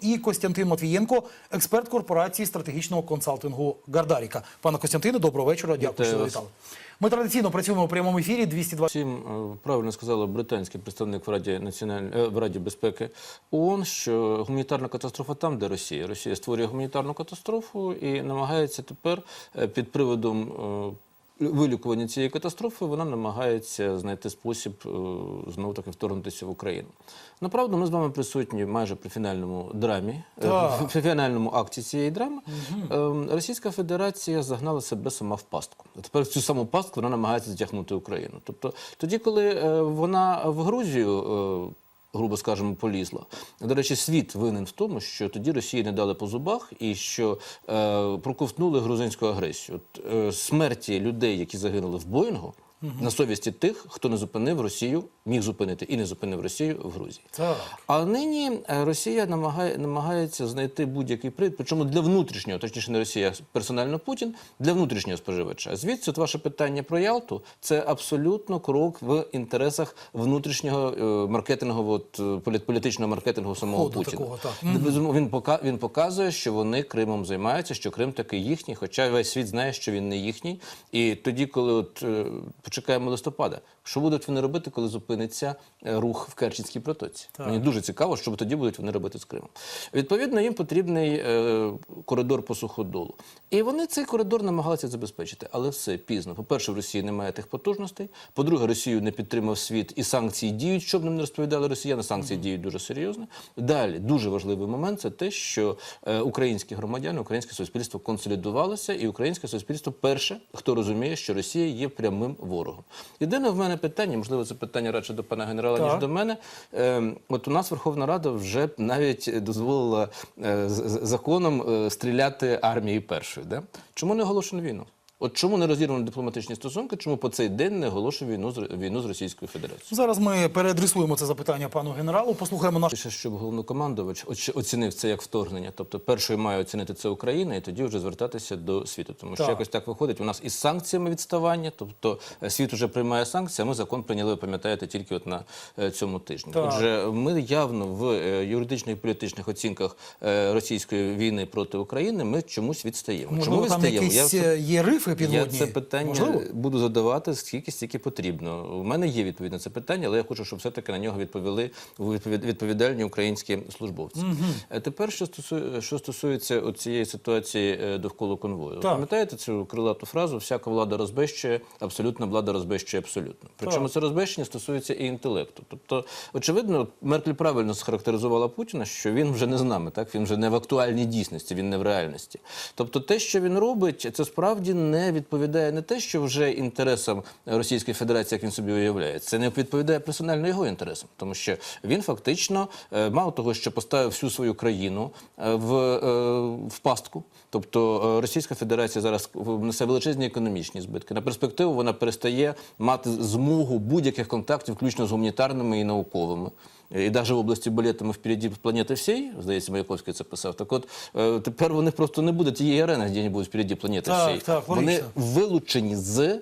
І Костянтин Матвієнко, експерт корпорації стратегічного консалтингу Гардаріка. Пане Костянтине, доброго вечора. Дякую, що вас. завітали. Ми традиційно працюємо у прямому ефірі 220 Всім е, правильно сказала британський представник в Раді національної в Раді безпеки ООН, що гуманітарна катастрофа там, де Росія. Росія створює гуманітарну катастрофу і намагається тепер е, під приводом. Е, Вилікування цієї катастрофи вона намагається знайти спосіб знову таки вторгнутися в Україну. Направду, ми з вами присутні майже при фінальному драмі, е, при фінальному акті цієї драми. Ем, Російська Федерація загнала себе сама в пастку. А тепер цю саму пастку вона намагається затягнути Україну. Тобто, тоді, коли е, вона в Грузію. Грубо скажемо, полізла. До речі, світ винен в тому, що тоді Росії не дали по зубах і що е, проковтнули грузинську агресію. От, е, смерті людей, які загинули в Боїнгу, на совісті тих, хто не зупинив Росію, міг зупинити і не зупинив Росію в Грузії. Так. А нині е, Росія намагає, намагається знайти будь-який привід, причому для внутрішнього, точніше не Росія, а персонально Путін, для внутрішнього споживача. Звідси от ваше питання про Ялту це абсолютно крок в інтересах внутрішнього е, маркетингового от, е, політичного маркетингу самого Ходу Путіна. такого, так. Безумовно, Він пока він показує, що вони Кримом займаються, що Крим таки їхній, хоча весь світ знає, що він не їхній. І тоді, коли от е, почекаємо листопада, що будуть вони робити, коли зупиниться е, рух в Керченській протоці? Мені дуже цікаво, що тоді будуть вони робити з Кримом. Відповідно, їм потрібний е, коридор по суходолу. І вони цей коридор намагалися забезпечити, але все пізно. По-перше, в Росії немає тих потужностей. По-друге, Росію не підтримав світ, і санкції діють, щоб нам не розповідали росіяни. Санкції діють дуже серйозно. Далі дуже важливий момент це те, що е, українські громадяни, українське суспільство консолідувалося, і українське суспільство перше, хто розуміє, що Росія є прямим ворогом. Єдине в мене питання, можливо, це питання радше до пана генерала, Так. ніж до мене. Е, от у нас Верховна Рада вже навіть дозволила е, законом е, стріляти армії першої. Да? Чому не оголошено війну? От чому не розірвано дипломатичні стосунки? Чому по цей день не оголошує війну з війну з Російською Федерацією? Зараз ми переадресуємо це запитання пану генералу. Послухаємо наш Ще щоб головнокомандувач оцінив це як вторгнення. Тобто, першою має оцінити це Україна, і тоді вже звертатися до світу. Тому що якось так виходить. У нас із санкціями відставання, тобто е, світ вже приймає санкції. а Ми закон прийняли, ви пам'ятаєте, тільки от на е, цьому тижні. Так. Отже, ми явно в е, юридичних і політичних оцінках російської війни проти України ми чомусь відстаємо. можливо, Чому відстаємо? якісь Я є рифи я підводні. це питання Можливо? буду задавати скільки стільки потрібно. У мене є відповідь на це питання, але я хочу, щоб все-таки на нього відповіли відповід- відповідальні українські службовці. Е, Тепер, що стосує, що стосується цієї ситуації е, довкола конвою, Так. пам'ятаєте цю крилату фразу Всяка влада розбещує, абсолютна влада розбещує абсолютно. Причому Так. це розбещення стосується і інтелекту. Тобто, очевидно, Меркель правильно схарактеризувала Путіна, що він вже не з нами, так він вже не в актуальній дійсності, він не в реальності. Тобто, те, що він робить, це справді не відповідає не те, що вже інтересам Російської Федерації, як він собі уявляє, це не відповідає персонально його інтересам, тому що він фактично е, мало того, що поставив всю свою країну е, в, е, в пастку. Тобто Російська Федерація зараз несе величезні економічні збитки. На перспективу вона перестає мати змогу будь-яких контактів, включно з гуманітарними і науковими. І навіть в області балетами впереді планети всієї, здається, Маяковський це писав. Так от е, тепер вони просто не буде тієї арени, де вони будуть впереді планети Так, так, вони вилучені з е,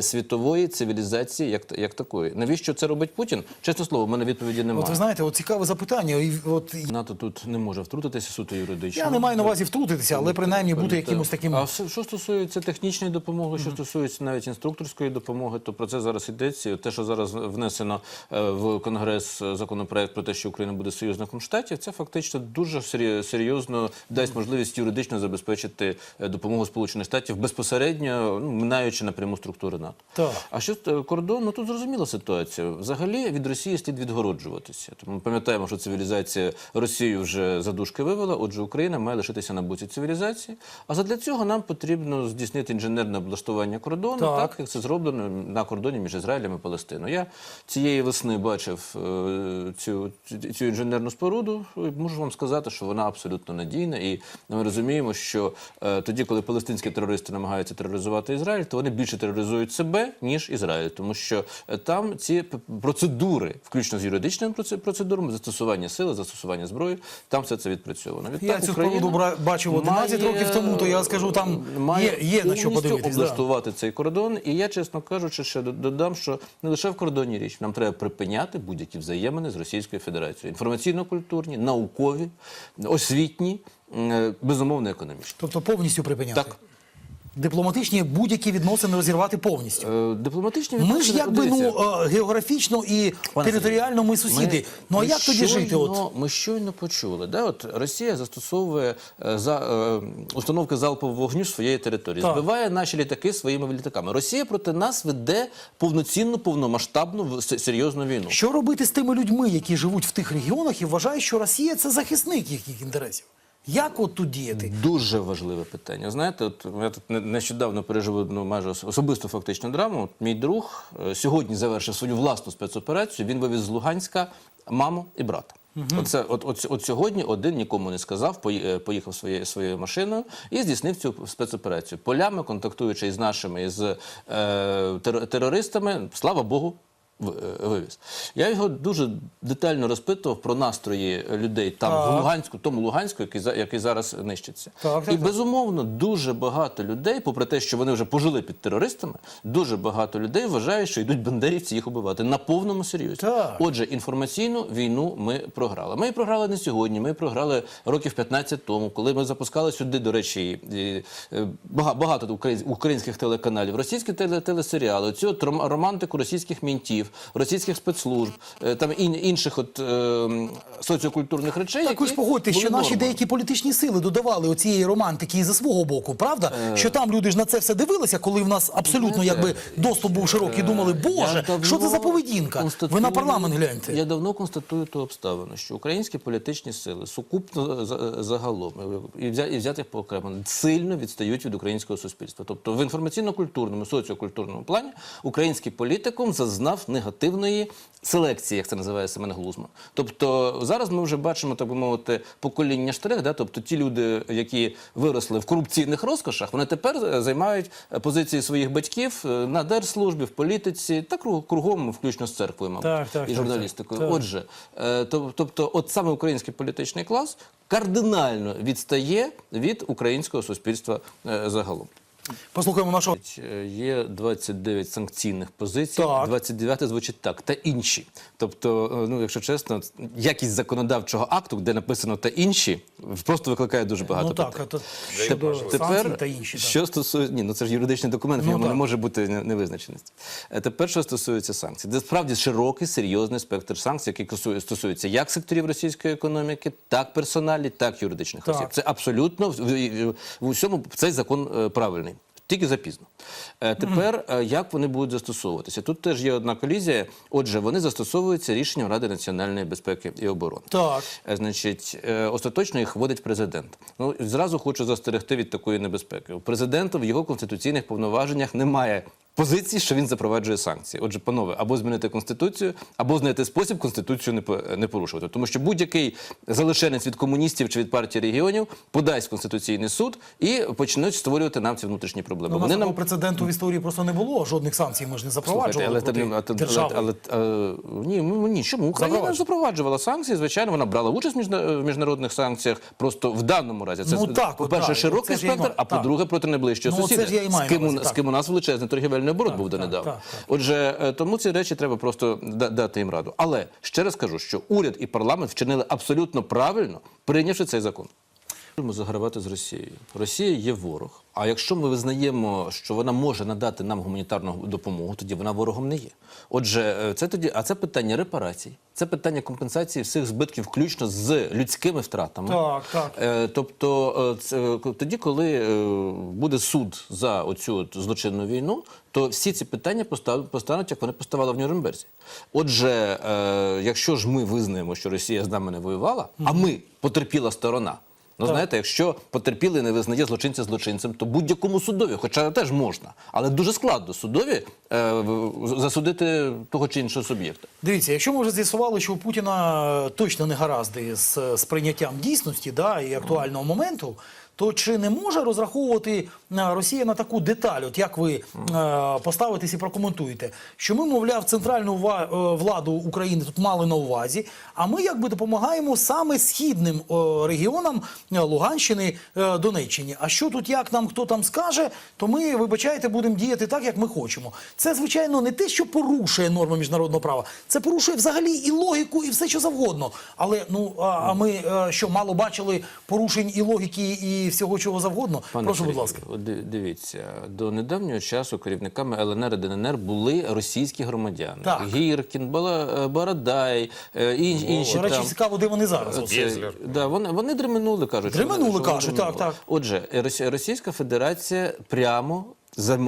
світової цивілізації, як, як такої. Навіщо це робить Путін? Чесне слово, в мене відповіді немає. От ви знаєте, от цікаве запитання. І от НАТО тут не може втрутитися суто юридично. я не маю на увазі втрутитися, але принаймні бути якимось таким. А що стосується технічної допомоги, що стосується навіть інструкторської допомоги, то про це зараз йдеться. Те, що зараз внесено е, в Конгрес е, законопроект про те, що Україна буде союзником штатів, це фактично дуже серйозно дасть можливість юридично забезпечити е, допомогу Сполучених Штатів безпосередньо, ну, минаючи напряму структури НАТО. Так. А що е, кордон? Ну тут зрозуміла ситуація. Взагалі від Росії слід відгороджуватися. Тому ми пам'ятаємо, що цивілізація Росію вже за дужки вивела. Отже, Україна має лишитися на боці цивілізації. А задля цього нам потрібно здійснити інженерне облаштування кордону, Так. так, як це зроблено на кордоні між Ізраїлем і Палестиною. Я цієї весни бачив е, цю, цю, цю інженерну споруду. І Можу вам сказати, що вона абсолютно надійна. І ми розуміємо, що е, тоді, коли палестинські терористи намагаються тероризувати Ізраїль, то вони більше тероризують. Мобілізують себе, ніж Ізраїль, тому що е, там ці процедури, включно з юридичними проце- процедурами, застосування сили, застосування зброї, там все це відпрацьовано. Я Відтак цю Україна споруду бачив 11 має, років тому, то я скажу, там має є- є на що повністю подивитись, да. облаштувати цей кордон. І я, чесно кажучи, ще додам, що не лише в кордоні річ, нам треба припиняти будь-які взаємини з Російською Федерацією. Інформаційно-культурні, наукові, освітні, е, безумовно, економічні. Тобто повністю припиняти. Так. Дипломатичні будь-які відносини розірвати повністю. Е, Дипломатичні Ми ж відносини, якби ну е, географічно і Пане територіально ми сусіди. ну а ми як тоді жити? От Ми щойно почули, да? от Росія застосовує е, за, е, установки залпового вогню своєї території, Так. збиває наші літаки своїми літаками. Росія проти нас веде повноцінну, повномасштабну серйозну війну. що робити з тими людьми, які живуть в тих регіонах і вважають, що Росія це захисник їхніх інтересів? Як от тут діяти? Дуже важливе питання. Знаєте, от я тут нещодавно пережив одну майже особисту фактичну драму. От мій друг е, сьогодні завершив свою власну спецоперацію. Він вивіз з Луганська маму і брата. Оце, от, от, от сьогодні один нікому не сказав, е, поїхав своєю своєю машиною і здійснив цю спецоперацію. Полями, контактуючи із нашими із е, терористами, слава Богу, вивіз. Я його дуже детально розпитував про настрої людей там в Луганську, тому Луганську, який за- який зараз нищиться. Так, так, і так. безумовно дуже багато людей, попри те, що вони вже пожили під терористами, дуже багато людей вважають, що йдуть бандерівці їх убивати на повному серйозі. Так. Отже, інформаційну війну ми програли. Ми її програли не сьогодні. Ми програли років 15 тому, коли ми запускали сюди, до речі, е, багато українсь- українських телеканалів, російські теле- телесеріали, цю романтику російських мінтів, російських спецслужб, е, там ін- інших от е, соціокультурних речей. Так ви ж що наші деякі політичні сили додавали оцієї романтики і за свого боку, правда? Е. Що там люди ж на це все дивилися, коли в нас абсолютно якби доступ був широкий, думали, боже, що це за поведінка? Ви на парламент гляньте. Я давно констатую ту обставину, що українські політичні сили сукупно за- загалом і взя- і взятих по окремо сильно відстають від українського суспільства. Тобто в інформаційно-культурному, соціокультурному плані український політикум зазнав негативної селекції, як це називає Семен Глузман. Тобто зараз ми вже бачимо, так би мовити, покоління штрих, да? тобто ті люди, які виросли в корупційних розкошах, вони тепер е, займають е, позиції своїх батьків е, на держслужбі, в політиці та круг- кругом, включно з церквою, мабуть, Так, так, і журналістикою. так. Отже, е, тобто, от саме український політичний клас кардинально відстає від українського суспільства загалом. Послухаємо нашого. Е, Є 29 санкційних позицій, Так. 29 звучить так, та інші. Тобто, е, ну, якщо чесно, якість законодавчого акту, де написано та інші, просто викликає дуже багато Ну так, питань. то щодо санкцій та інші. так. що стосується, ні, ну це ж юридичний документ, в Ну, ньому так. не може бути не- невизначеності. Е, Тепер, що стосується санкцій, це справді широкий, серйозний спектр санкцій, який стосує- стосується як секторів російської економіки, так персоналі, так юридичних Так. осіб. Це абсолютно в, в, в усьому цей закон правильний. Тільки запізно. Е, тепер е, як вони будуть застосовуватися? Тут теж є одна колізія. Отже, вони застосовуються рішенням Ради національної безпеки і оборони. Так. Е, Значить, остаточно їх вводить президент. Ну зразу хочу застерегти від такої небезпеки. У президента в його конституційних повноваженнях немає. Позиції, що він запроваджує санкції. Отже, панове, або змінити конституцію, або знайти спосіб конституцію не по- порушувати. Тому що будь-який залишенець від комуністів чи від партії регіонів подасть в конституційний суд і почнуть створювати нам ці внутрішні проблеми. Ну, Вони нам прецеденту в історії просто не було. Жодних санкцій ми ж не Слухайте, але, проти тим- а тим- держави. але, але, е, ні, ні, чому Україна Запроваджувала. санкції? Звичайно, вона брала участь в міжнародних санкціях. Просто в даному разі це Ну, так, по-перше, так, широкий спектр, а по-друге, проти найближчого Ну, сусіда. з ким у нас величезний торгівельний оборот був донедавна. так, так. Отже, е, тому ці речі треба просто дати їм раду. Але ще раз кажу, що уряд і парламент вчинили абсолютно правильно, прийнявши цей закон. Можемо загравати з Росією. Росія є ворог. А якщо ми визнаємо, що вона може надати нам гуманітарну допомогу, тоді вона ворогом не є. Отже, е, це тоді, а це питання репарацій, це питання компенсації всіх збитків, включно з людськими втратами. Так, так. Е, Тобто, е, це, тоді, коли буде суд за оцю злочинну війну, то всі ці питання постануть, як вони поставали в Нюрнберзі. Отже, е, якщо ж ми визнаємо, що Росія з нами не воювала, а ми потерпіла сторона. Ну, знаєте, якщо потерпілий не визнає злочинця злочинцем, то будь-якому судові, хоча теж можна, але дуже складно судові е, засудити того чи іншого суб'єкта. Дивіться, якщо ми вже з'ясували, що у Путіна точно не гаразди з сприйняттям дійсності да, і актуального моменту, то чи не може розраховувати е, Росія на таку деталь, от як ви е, поставитесь і прокоментуєте, що ми, мовляв, центральну е, владу України тут мали на увазі, а ми якби допомагаємо саме східним е, регіонам Луганщини, Донеччині. А що тут, як нам хто там скаже, то ми, вибачайте, будемо діяти так, як ми хочемо. Це, звичайно, не те, що порушує норми міжнародного права, це порушує взагалі і логіку, і все, що завгодно. Але ну а, ми що мало бачили порушень і логіки, і всього чого завгодно. Пане Прошу, будь ласка. Дивіться, до недавнього часу керівниками ЛНР і ДНР були російські громадяни. Так. Гіркін, Бала- е, Бородай, е, ін- інші До речі, там. цікаво, де вони зараз. От. Да, вони, вони дременули, кажуть. Дременули, кажуть, так, так. Отже, Росія Російська Федерація прямо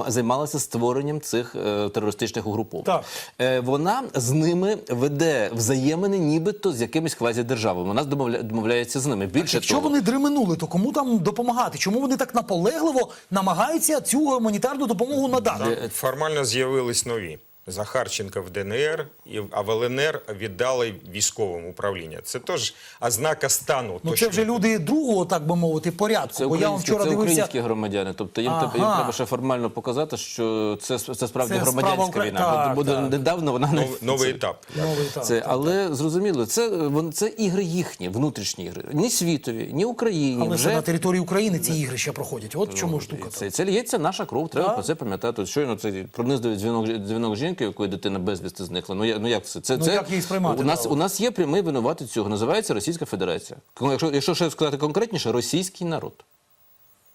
займалася створенням цих е, терористичних угруповань. Так. Е, вона з ними веде взаємини, нібито з якимись квазідержавами. Вона домовля, домовляється з ними. Більше Якщо того, вони дременули, то кому там допомагати? Чому вони так наполегливо намагаються цю гуманітарну допомогу надати? Там формально з'явились нові. Захарченка в ДНР, і- а в ЛНР віддали військовому управління. Це теж ознака стану. Ну це вже люди другого, так би мовити, порядку. Це Бо я вам українські, вчора це дивився. українські громадяни. Тобто їм, Ага. треба ще формально показати, що це, це справді Це громадянська справа війна. Бо, бо так, так. недавно вона не Нов- новий це- етап. Новий етап, Це, так, але зрозуміло, це, вон- це ігри їхні, внутрішні ігри. Ні світові, ні Україні. Але вже на території України ці ігри ще проходять. От в чому штука. це, це лється наша кров, треба Так. про це пам'ятати. Щойно це пронизливий дзвінок, дзвінок жінки, у якої дитина безвісти зникла. Ну, я, ну як це? це, Ну, це як її сприймати, У нас, у нас є прямий винуватець цього, називається Російська Федерація. Якщо, якщо ще сказати конкретніше, російський народ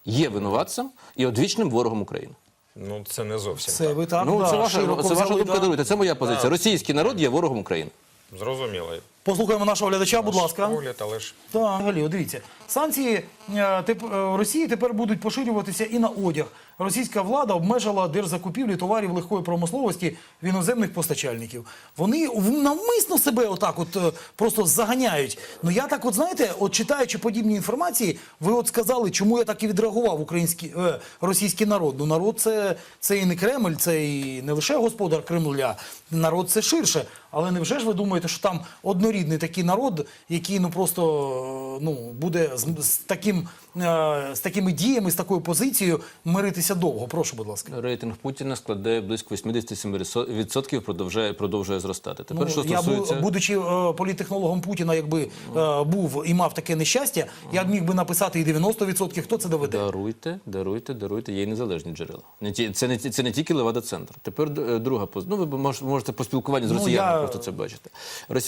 є винуватцем і одвічним ворогом України. Ну це не зовсім Це так. ви так ну, да, це ваша, це ваша взяли, думка да. даруйте. Це моя позиція. Російський народ є ворогом України. Зрозуміло. Послухаємо нашого глядача, будь ласка. Погляд, але ж Так, взагалі, дивіться, санкції е, теп- е, в Росії тепер будуть поширюватися і на одяг. Російська влада обмежила держзакупівлі товарів легкої промисловості в іноземних постачальників. Вони навмисно себе отак от е, просто заганяють. Ну я так, от знаєте, от читаючи подібні інформації, ви от сказали, чому я так і відреагував український е, російський народ. Ну народ це, це і не Кремль, це і не лише господар Кремля. Народ це ширше. Але невже ж ви думаєте, що там однорідний такий народ, який ну просто ну буде з, з таким е, з такими діями, з такою позицією миритися довго? Прошу, будь ласка. Рейтинг Путіна складає близько 87% продовжує, продовжує зростати. Тепер, що Ну, я бу- будучи е, політтехнологом Путіна, якби е, був і мав таке нещастя, я б міг би написати і 90%. Хто це доведе? Даруйте, даруйте, даруйте. Є і незалежні джерела. Не ті, це, не, це не тільки Левада центр. Тепер друга позиція. Ну, ви мож- можете по спілкуванню з Ну, росіянами я- просто це бачите.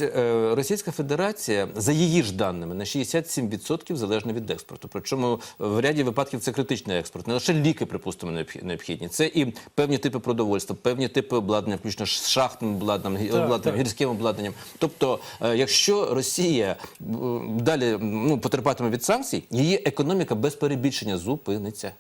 Е, Російська Федерація, за її ж даними, на 67% залежна від експорту. Причому в ряді випадків це критичний експорт. Не лише ліки, припустимо, необхі- необхідні. Це і певні типи продовольства, певні типи обладнання, включно з шахтним обладнанням, Так, обладнанням, так. гірським обладнанням. Тобто, е, якщо Росія е, далі ну, потерпатиме від санкцій, її економіка без перебільшення зупиниться.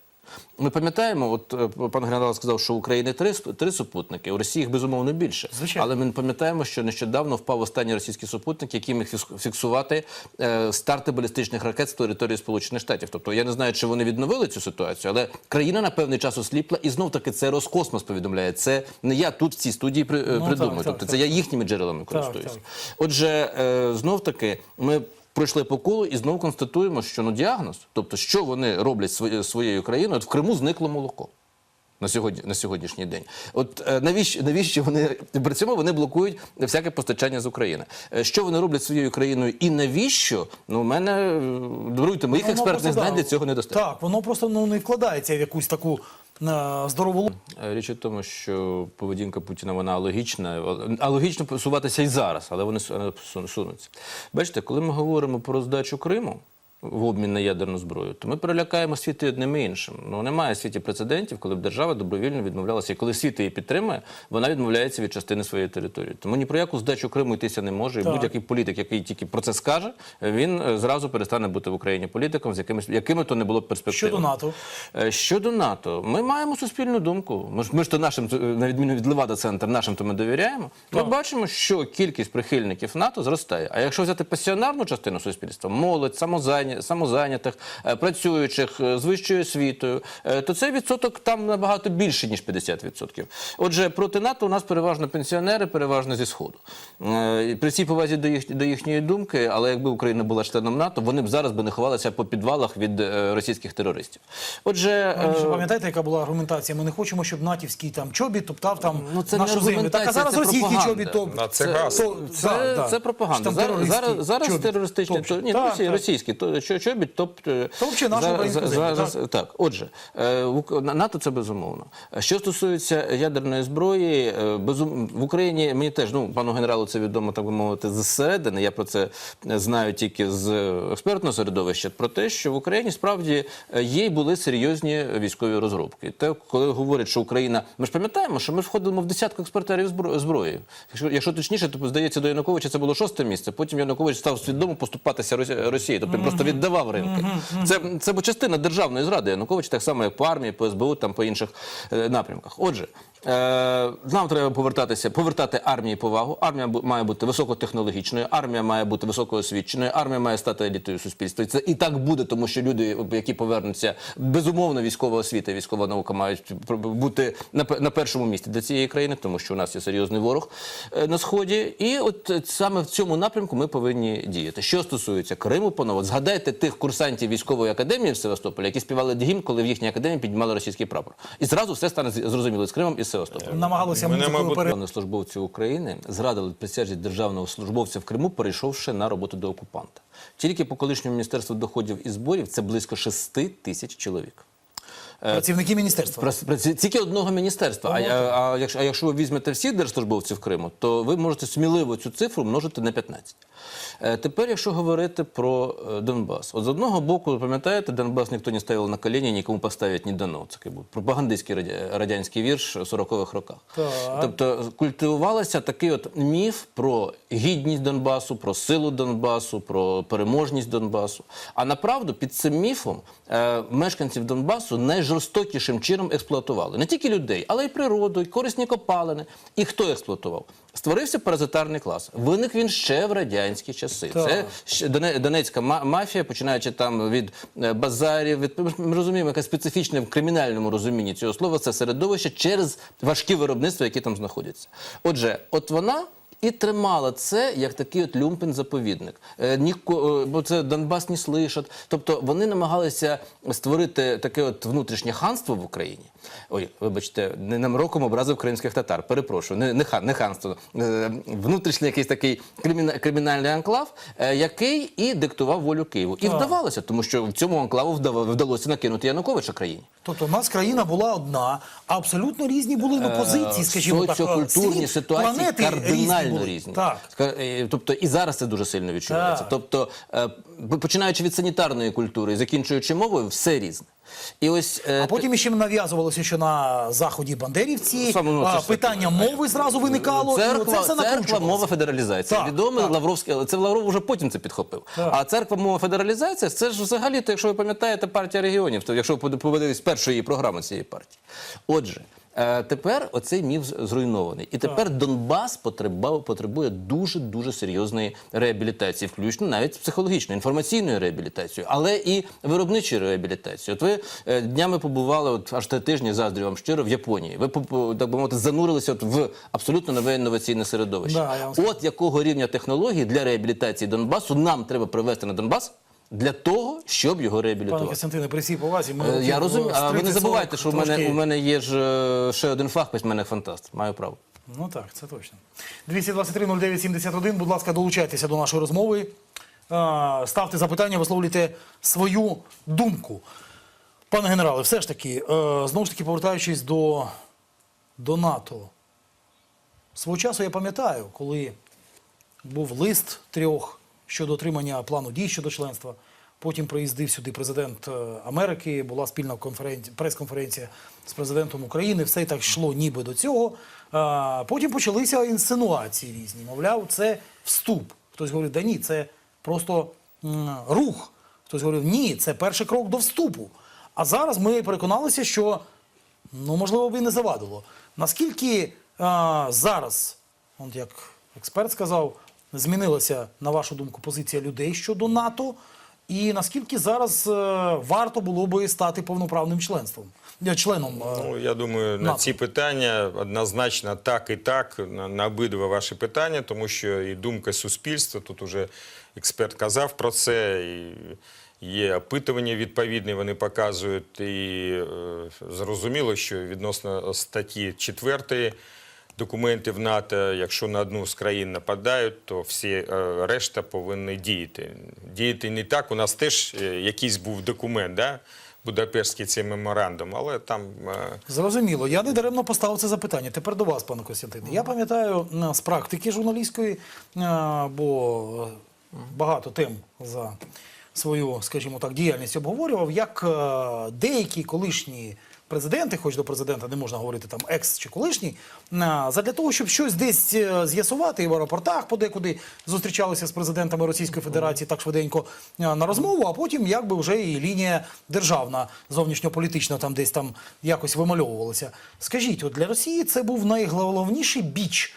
Ми пам'ятаємо, от е, пан генерал сказав, що у України три, три супутники, у Росії їх безумовно більше. Звичайно. Але ми пам'ятаємо, що нещодавно впав останній російський супутник, який міг фіксувати е, старти балістичних ракет з території Сполучених Штатів. Тобто я не знаю, чи вони відновили цю ситуацію, але країна на певний час осліпла, і знов таки це Роскосмос повідомляє. Це не я тут в цій студії при, е, Ну, придумаю. так, тобто так, це я їхніми джерелами користуюся. так. Отже, е, знов таки ми. Пройшли по колу і знову констатуємо, що ну діагноз, тобто що вони роблять своє- своєю країною, от в Криму зникло молоко на сьогодні на сьогоднішній день. От е, навіщо навіщо вони при цьому вони блокують всяке постачання з України? Е, Що вони роблять своєю країною і навіщо? Ну, у мене е, даруйте, моїх експертних знань для цього недостатньо. Так, воно просто ну, не вкладається в якусь таку здорову. Е, Річ у тому, що поведінка Путіна вона логічна, а логічно посуватися і зараз, але вони е, су- сунуться. Бачите, коли ми говоримо про роздачу Криму. В обмін на ядерну зброю, то ми перелякаємо світ і одним і іншим. Ну немає в світі прецедентів, коли б держава добровільно відмовлялася. І коли світ її підтримує, вона відмовляється від частини своєї території. Тому ні про яку здачу Криму йтися не може. І будь-який політик, який тільки про це скаже, він е, зразу перестане бути в Україні політиком, з якимись якими то не було б перспективами. Щодо НАТО. Е, Щодо НАТО, ми маємо суспільну думку. Ми ж ми ж то нашим, е, на відміну від Левада центр, нашим то ми довіряємо. Ми Так. бачимо, що кількість прихильників НАТО зростає. А якщо взяти пасіонарну частину суспільства, молодь, самозайнятість, самозайня- самозайнятих, е, працюючих е, з вищою освітою, е, то цей відсоток там набагато більше ніж 50%. Отже, проти НАТО у нас переважно пенсіонери, переважно зі сходу. При цій повазі до, їх, до їхньої думки, але якби Україна була членом НАТО, вони б зараз би не ховалися по підвалах від російських терористів. Отже, Раніше, пам'ятаєте, яка була аргументація? Ми не хочемо, щоб натівський там чобіт топтав там Ну, це нашу землю. Так, а зараз це російський чобіт топ. Це газ. то- Це, да, да. це пропаганда. Зараз, зараз, зараз то, ні, Так, то, що, чобіт, топ, е, Топче нашу за- українську за- землю, зараз- так. так. Отже, е, НАТО це безумовно. Що стосується ядерної зброї, е, безум... в Україні мені теж, ну, пану генералу це відомо, так би мовити, зсередини. Я про це знаю тільки з експертного середовища, про те, що в Україні справді е, є і були серйозні військові розробки. Те, коли говорять, що Україна, ми ж пам'ятаємо, що ми входимо в десятку експортерів зброї. Якщо, якщо точніше, то здається, до Януковича це було шосте місце. Потім Янукович став свідомо поступатися Росі- Росії, тобто він просто віддавав ринки. Це, це частина державної зради Янукович, так само як по армії, по СБУ, там по інших е, напрямках. Отже, е, нам треба повертатися, повертати армії повагу. Армія має бути високотехнологічною, армія має бути високоосвіченою, армія має стати елітою суспільства. І це і так буде, тому що люди, які повернуться, безумовно, військова освіта військова наука мають бути на, на першому місці для цієї країни, тому що у нас є серйозний ворог е, на сході. І от е, саме в цьому напрямку ми повинні діяти. Що стосується Криму, панове, згадайте тих курсантів військової академії в Севастополі, які співали гімн, коли в їхній академії піднімали російський прапор. І зразу все стане зрозуміло з Кримом і Севастополем. Намагалося пере... Службовці України зрадили присяжі державного службовця в Криму, перейшовши на роботу до окупанта. Тільки по колишньому міністерству доходів і зборів це близько 6 тисяч чоловік. Працівники міністерства. Тільки одного міністерства. А, а, а, якщо, а якщо ви візьмете всіх держслужбовців Криму, то ви можете сміливо цю цифру множити на 15. Е, тепер, якщо говорити про е, Донбас, от з одного боку, ви пам'ятаєте, Донбас ніхто не ставив на коліні, нікому поставить не дано. Це був пропагандистський радя- радянський вірш в 40-х роках. Так. Тобто культивувалося такий от міф про гідність Донбасу, про силу Донбасу, про переможність Донбасу. А направду під цим міфом е, мешканців Донбасу найжорстокішим чином експлуатували не тільки людей, але й природу, і корисні копалини. І хто експлуатував? Створився паразитарний клас. Виник він ще в радянські часи. Так. Це Донецька ма- мафія, починаючи там від е, базарів, від ми розуміємо, яке специфічне в кримінальному розумінні цього слова це середовище через важкі виробництва, які там знаходяться. Отже, от вона. І тримала це як такий от люмпен-заповідник. Е, ніко, е, бо це Донбас не слишать. Тобто вони намагалися створити таке от внутрішнє ханство в Україні. Ой, вибачте, не нам роком образив кримських татар. Перепрошую, не, не, хан, не ханство. Е, внутрішній якийсь такий криміна, кримінальний анклав, який і диктував волю Києву. І вдавалося, тому що в цьому анклаву вдалося накинути Януковича країні. Тобто у нас країна була одна, а абсолютно різні були ну, позиції, скажімо так. Світ, ситуації планети кардинально були. різні. Так. Е, Тобто і зараз це дуже сильно відчувається. Так. Тобто, е, починаючи від санітарної культури і закінчуючи мовою, все різне. І ось е, А потім ще нав'язувалося, що на заході бандерівці Саме, ну, це питання мови зразу виникало. і Церква, все церква мова федералізації. Так, Відомий так. Лавровський, але це Лавров вже потім це підхопив. А церква мова федералізація це ж взагалі, то якщо ви пам'ятаєте, партія регіонів, то якщо ви подивитесь першу її програму цієї партії. Отже. Е, Тепер оцей міф зруйнований, і тепер Донбас потребує дуже дуже серйозної реабілітації, включно навіть психологічної, інформаційної реабілітації, але і виробничої реабілітації. От ви е, днями побували, от аж три тижні заздрю вам щиро в Японії. Ви так би мовити занурилися от в абсолютно нове інноваційне середовище. Да. От якого рівня технологій для реабілітації Донбасу нам треба привести на Донбас для того, щоб його реабілітувати. Пане. Костянтине, при всій повазі. Ми Е, Я розумію, а ви не забувайте, що у мене, у мене є ж е, ще один фах письменник фантаст. Маю право. Ну так, це точно. 223 09 71, будь ласка, долучайтеся до нашої розмови. Ставте запитання, висловлюйте свою думку. Пане генерале, все ж таки, е, знову ж таки, повертаючись до, до НАТО. Свого часу я пам'ятаю, коли був лист трьох щодо отримання плану дій щодо членства. Потім приїздив сюди президент е, Америки, була спільна прес-конференція з президентом України. Все так йшло ніби до цього. Потім почалися інсинуації різні. Мовляв, це вступ. Хтось говорив, да ні, це просто рух. Хтось говорив, ні, це перший крок до вступу. А зараз ми переконалися, що ну, можливо, б і не завадило. Наскільки а, зараз, от як експерт сказав, змінилася, на вашу думку, позиція людей щодо НАТО, І наскільки зараз е, варто було би стати повноправним членством е, членом? е, Ну, я думаю, на ці питання однозначно так і так, на, на обидва ваші питання, тому що і думка суспільства, тут уже експерт казав про це, і є опитування відповідні, вони показують, і е, зрозуміло, що відносно статті 4 документів НАТО, якщо на одну з країн нападають, то всі е, решта повинні діяти. Діяти не так. У нас теж е, якийсь був документ, да? Будапештський цей меморандум, але там е, Зрозуміло. Я не даремно поставив це запитання. Тепер до вас, пане Костянтине. Я пам'ятаю з практики журналістської, бо багато тем за свою, скажімо так, діяльність обговорював, як деякі колишні президенти, хоч до президента не можна говорити там екс чи колишній, задля того, щоб щось десь е, з'ясувати і в аеропортах подекуди зустрічалися з президентами Російської Федерації так швиденько е, на розмову, а потім якби вже і лінія державна, зовнішньополітична там десь там якось вимальовувалася. Скажіть, от для Росії це був найголовніший біч.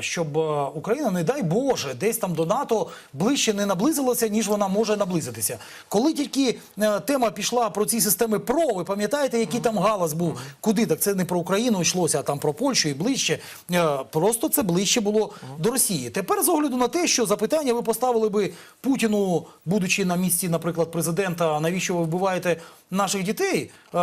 Щоб Україна, не дай Боже, десь там до НАТО ближче не наблизилася, ніж вона може наблизитися. Коли тільки е, тема пішла про ці системи ПРО, ви пам'ятаєте, який там галас був? Куди так це не про Україну йшлося, а там про Польщу і ближче. Е, Просто це ближче було до Росії. Тепер з огляду на те, що запитання ви поставили би Путіну, будучи на місці, наприклад, президента, навіщо ви вбиваєте наших дітей, е,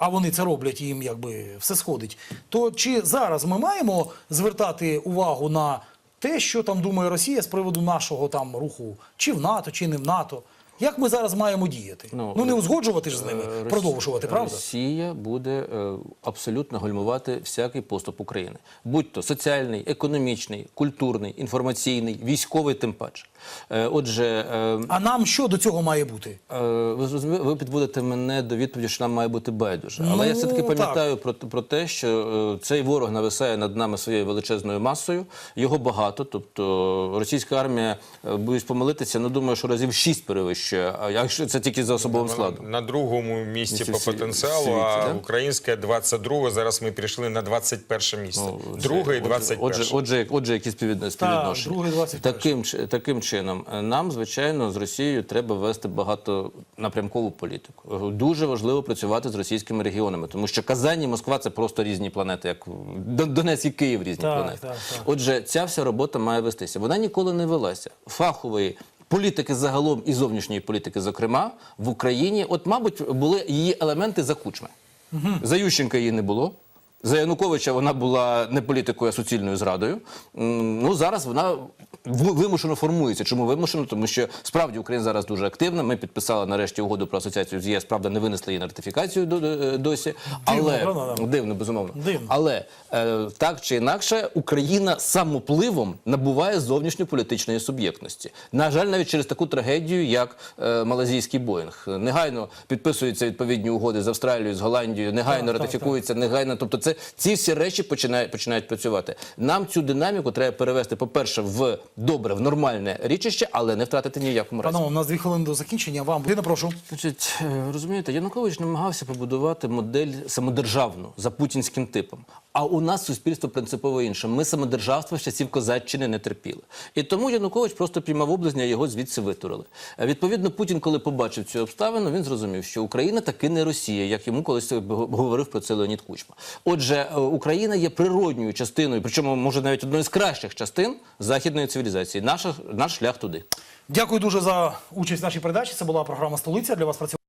а вони це роблять, їм якби все сходить. То чи зараз ми маємо звертати увагу на те, що там думає Росія з приводу нашого там руху, чи в НАТО, чи не в НАТО? Як ми зараз маємо діяти? Ну, Ну, не узгоджувати ж з ними, Е, Росі- продовжувати, правда? Росія буде е, абсолютно гальмувати всякий поступ України, будь то соціальний, економічний, культурний, інформаційний, військовий, тим паче. Е, отже, А нам що до цього має бути? Ви ви підводите мене до відповіді, що нам має бути байдуже. Але я Ну, все таки так. пам'ятаю про, про те, що цей ворог нависає над нами своєю величезною масою. Його багато. Тобто російська армія, боюсь помилитися, ну думаю, що разів шість перевищує. А якщо це тільки за особовим складом. на другому місці по потенціалу, світі, а да? українська 22 зараз ми прийшли на 21 місце. Ну, Друге і отже- 21 Отже, отже, отже, які співвідно- співвідношення. друге, 21. Таким, чи- таким чином, е, нам, звичайно, з Росією треба вести багатонапрямкову політику. Е, Дуже важливо працювати з російськими регіонами, тому що Казань і Москва це просто різні планети, як Дон- Донецьк і Київ різні Так, планети. так, так. Отже, ця вся робота має вестися. Вона ніколи не велася. Фахової політики загалом і зовнішньої політики, зокрема, в Україні, от, мабуть, були її елементи за кучми. За Ющенка її не було. За Януковича вона була не політикою, а суцільною зрадою. Ну зараз вона вимушено формується. Чому вимушено? Тому що справді Україна зараз дуже активна. Ми підписали нарешті угоду про асоціацію з ЄС. Правда, не винесли її на ратифікацію до- досі. Але да? дивно, безумовно. Дивно. Але е, так чи інакше, Україна самопливом набуває зовнішньополітичної суб'єктності. На жаль, навіть через таку трагедію, як е, малазійський Боїнг. Негайно підписуються відповідні угоди з Австралією, з Голландією, негайно Так, так, ратифікуються, негайно. Тобто, це ці всі речі починають починають працювати. Нам цю динаміку треба перевести, по-перше, в добре, в нормальне річище, але не втратити ні в разі. Панове, у нас дві хвилини до закінчення. Вам Дина, прошу. Значить, е, розумієте, Янукович намагався побудувати модель самодержавну за путінським типом. А у нас суспільство принципово інше. Ми самодержавство з часів козаччини не терпіли. І тому Янукович просто піймав облизня, його звідси витурили. Е, Відповідно, Путін, коли побачив цю обставину, він зрозумів, що Україна таки не Росія, як йому колись говорив про це Леонід Кучма. Отже, е, Україна є природньою частиною, причому може навіть одною з кращих частин західної цивілізації. Наша наш шлях туди. Дякую дуже за участь в нашій передачі. Це була програма Столиця. Для вас працювала